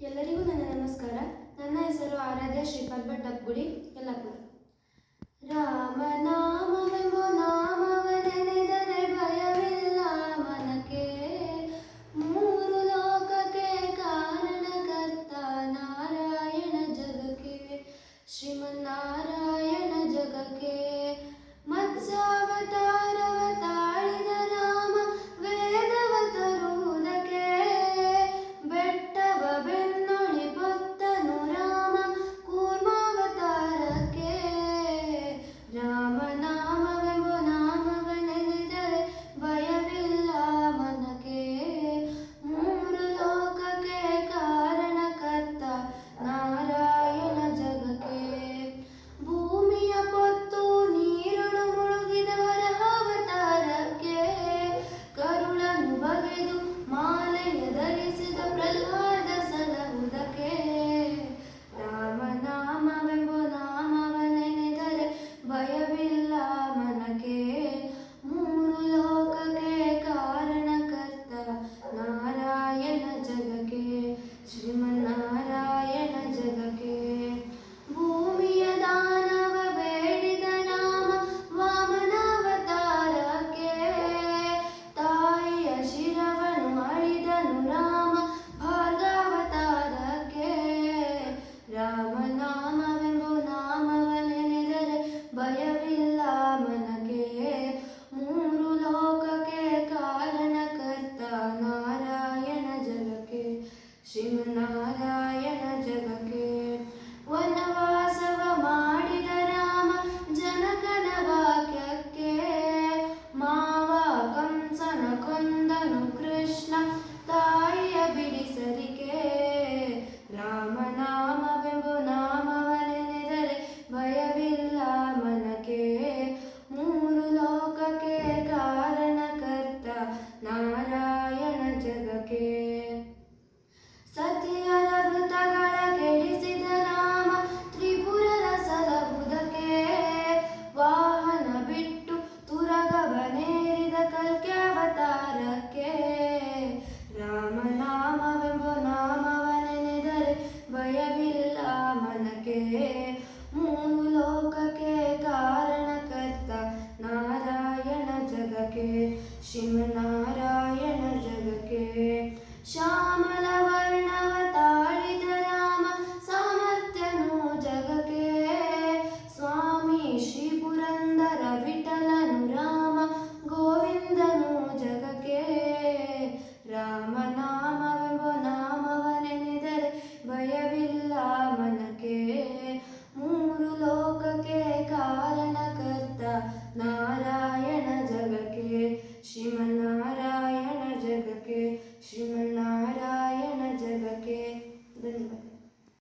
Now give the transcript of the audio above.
ಎಲ್ಲರಿಗೂ ನನ್ನ ನಮಸ್ಕಾರ. ನನ್ನ ಹೆಸರು ಆರಾಧ್ಯ ಶ್ರೀಪಾದ್ ಭಟ್ ಅಪ್ಗುಡಿ ಯಲ್ಲಾಪುರ. ರಾಮನಾಮವೆಂಬೋ ನಾಮವನೆನೆದರೆ ಭಯವಿಲ್ಲ ಮನಕ್ಕೆ. ಮೂರು ಲೋಕಕ್ಕೆ ಕಾರಣಕರ್ತ ನಾರಾಯಣ ಜಗಕ್ಕೆ. ಶ್ರೀಮನ್ನ श्रीमन्नारायण जगके वनवासवमा